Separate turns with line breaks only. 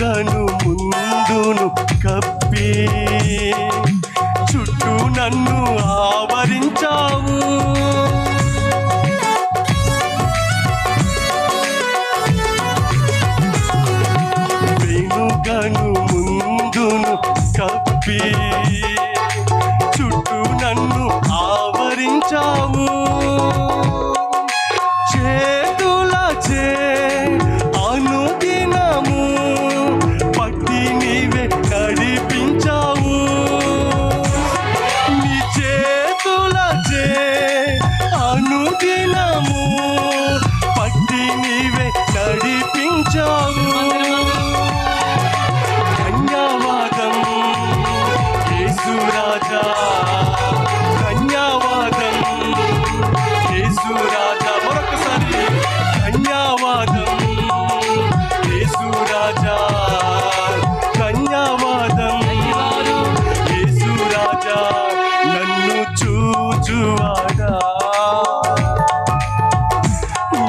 కను ముందును కప్పి చుట్టూ నన్ను ఆవరించావు. అనుదినము పట్టి నీవే నడిపించావు ధన్యవాదం యేసురాజా ధన్యవాదం యేసురాజా మరొకసారి ధన్యవాదం యేసురాజా ధన్యవాదం యేసురాజా నన్ను చూచువాడా?